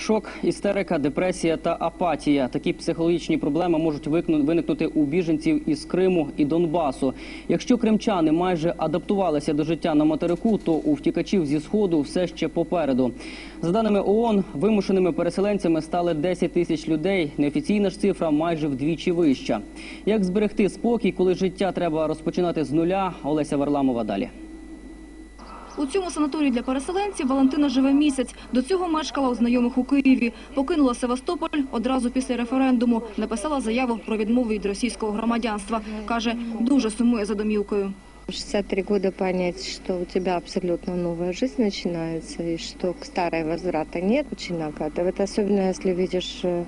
Шок, істерика, депресія та апатія. Такі психологічні проблеми можуть виникнути у біженців із Криму і Донбасу. Якщо кримчани майже адаптувалися до життя на материку, то у втікачів зі сходу все ще попереду. За даними ООН, вимушеними переселенцями стали 10 тисяч людей. Неофіційна ж цифра майже вдвічі вища. Як зберегти спокій, коли життя треба розпочинати з нуля? Олеся Варламова далі. У цьому санаторії для переселенців Валентина живе місяць. До цього мешкала у знайомих у Києві. Покинула Севастополь одразу після референдуму. Написала заяву про відмову від російського громадянства. Каже, дуже сумує за домівкою. В 63 года понять, что у тебя абсолютно новая жизнь начинается, и что к старой возврата нет, очень накатывает. Особенно, если видишь э,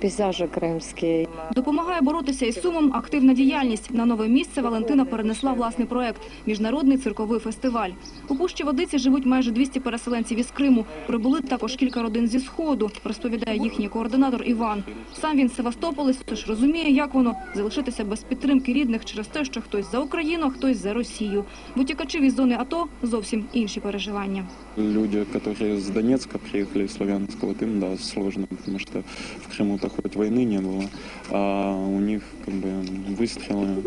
пейзажи крымские. Допомагає боротися із сумом активна діяльність. На нове місце Валентина перенесла власний проект – міжнародний цирковий фестиваль. У Пущі Водиці живуть майже 200 переселенців із Криму. Прибули також кілька родин зі Сходу, розповідає їхній координатор Іван. Сам він севастополець, тож розуміє, як воно залишитися без підтримки рідних через те, що хтось за Україну, а хтось за Росію. В утікачів із зони АТО зовсім інші переживання. Люди, которые из Донецка приехали, из Славянска, вот им, да, сложно, потому что в Крыму-то хоть войны не было, а у них как бы выстрелы,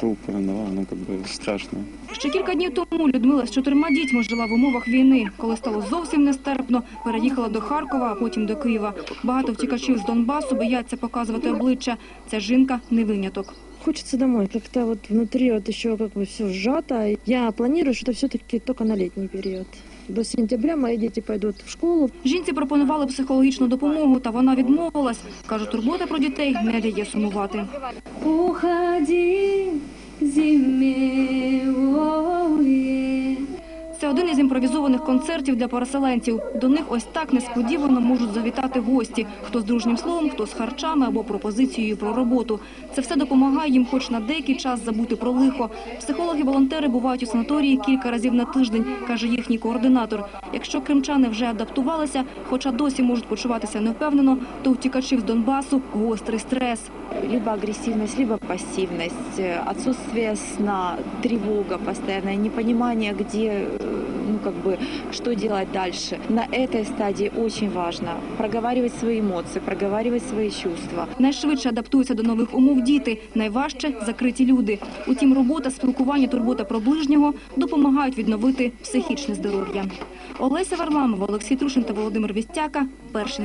трупы, да, ну как бы страшно. Ще кілька днів тому Людмила з чотирма дітьми жила в умовах війни. Коли стало зовсім нестерпно, переїхала до Харкова, а потім до Києва. Багато втікачів з Донбасу бояться показувати обличчя. Ця жінка не виняток. Хочется домой. Как-то вот внутри вот еще как бы все сжато. Я планирую, что все-таки только на летний период. До сентября мої діти пойдуть в школу. Жінці пропонували психологічну допомогу, та вона відмовилась. Каже, турбота про дітей не дає сумувати. Уходи зимовье. Один із імпровізованих концертів для переселенців. До них ось так несподівано можуть завітати гості. Хто з дружнім словом, хто з харчами або пропозицією про роботу. Це все допомагає їм хоч на деякий час забути про лихо. Психологи-волонтери бувають у санаторії кілька разів на тиждень, каже їхній координатор. Якщо кримчани вже адаптувалися, хоча досі можуть почуватися невпевнено, то втікачів з Донбасу гострий стрес. либо агрессивность, либо пассивность, э, отсутствие сна, тревога постоянное, непонимание, где, э, ну как бы, что делать дальше. На этой стадии очень важно проговаривать свои эмоции, проговаривать свои чувства. Найшвидше адаптуються до нових умов діти, найважче – закриті люди. Утім, робота, спілкування, турбота про ближнього допомагають відновити психічне здоров'я. Олеся Варламова, Олексій Трушин та Володимир Вістяка. Перший